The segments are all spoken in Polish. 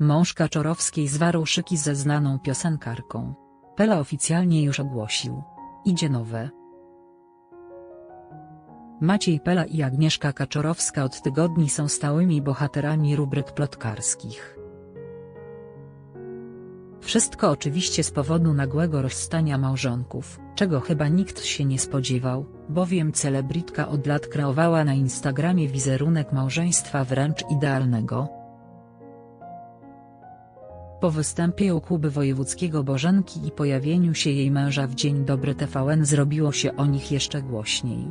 Mąż Kaczorowskiej zwarł szyki ze znaną piosenkarką. Pela oficjalnie już ogłosił. Idzie nowe. Maciej Pela i Agnieszka Kaczorowska od tygodni są stałymi bohaterami rubryk plotkarskich. Wszystko oczywiście z powodu nagłego rozstania małżonków, czego chyba nikt się nie spodziewał, bowiem celebrytka od lat kreowała na Instagramie wizerunek małżeństwa wręcz idealnego. Po występie u Kuby Wojewódzkiego Bożenki i pojawieniu się jej męża w Dzień Dobry TVN zrobiło się o nich jeszcze głośniej.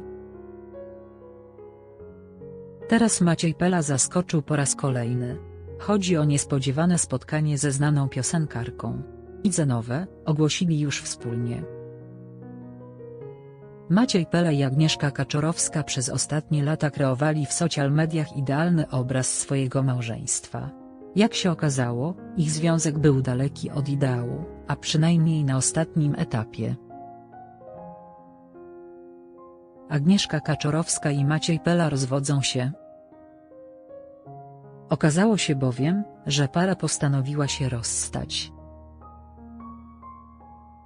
Teraz Maciej Pela zaskoczył po raz kolejny. Chodzi o niespodziewane spotkanie ze znaną piosenkarką. Idze nowe, ogłosili już wspólnie. Maciej Pela i Agnieszka Kaczorowska przez ostatnie lata kreowali w social mediach idealny obraz swojego małżeństwa. Jak się okazało, ich związek był daleki od ideału, a przynajmniej na ostatnim etapie. Agnieszka Kaczorowska i Maciej Pela rozwodzą się. Okazało się bowiem, że para postanowiła się rozstać.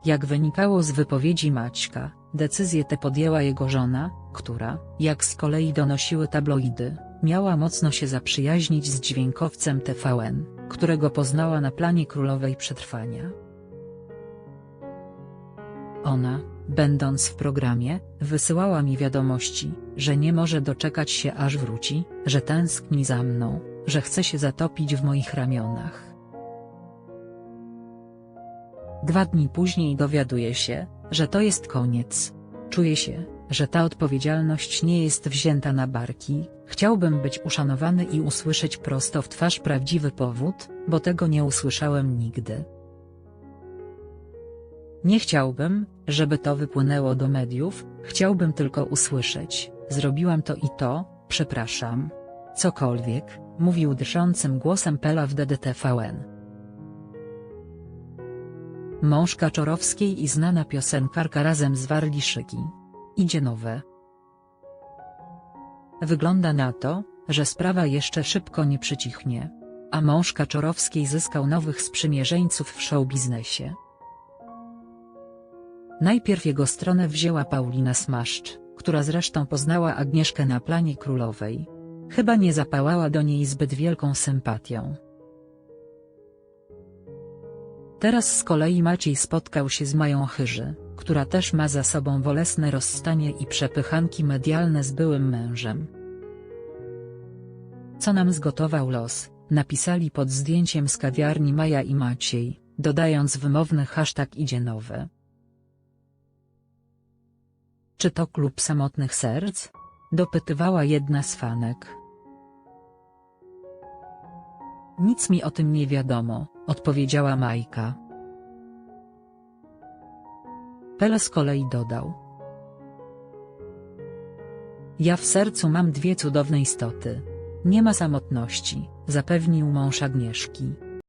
Jak wynikało z wypowiedzi Maćka, decyzję tę podjęła jego żona, która, jak z kolei donosiły tabloidy, miała mocno się zaprzyjaźnić z dźwiękowcem TVN, którego poznała na planie królowej przetrwania. Ona, będąc w programie, wysyłała mi wiadomości, że nie może doczekać się aż wróci, że tęskni za mną, że chce się zatopić w moich ramionach. Dwa dni później dowiaduje się, że to jest koniec. Czuje się, że ta odpowiedzialność nie jest wzięta na barki, chciałbym być uszanowany i usłyszeć prosto w twarz prawdziwy powód, bo tego nie usłyszałem nigdy. Nie chciałbym, żeby to wypłynęło do mediów, chciałbym tylko usłyszeć, zrobiłam to i to, przepraszam. Cokolwiek, mówił drżącym głosem Pela w DDTVN. Mąż Kaczorowskiej i znana piosenkarka razem zwarli szyki. Idzie nowe. Wygląda na to, że sprawa jeszcze szybko nie przycichnie. A mąż Kaczorowskiej zyskał nowych sprzymierzeńców w showbiznesie. Najpierw jego stronę wzięła Paulina Smaszcz, która zresztą poznała Agnieszkę na planie królowej. Chyba nie zapałała do niej zbyt wielką sympatią. Teraz z kolei Maciej spotkał się z Mają Chyży, która też ma za sobą bolesne rozstanie i przepychanki medialne z byłym mężem. Co nam zgotował los, napisali pod zdjęciem z kawiarni Maja i Maciej, dodając wymowny hashtag idzie nowe. Czy to klub samotnych serc? Dopytywała jedna z fanek. Nic mi o tym nie wiadomo, odpowiedziała Majka. Pele z kolei dodał. Ja w sercu mam dwie cudowne istoty. Nie ma samotności, zapewnił mąż Agnieszki.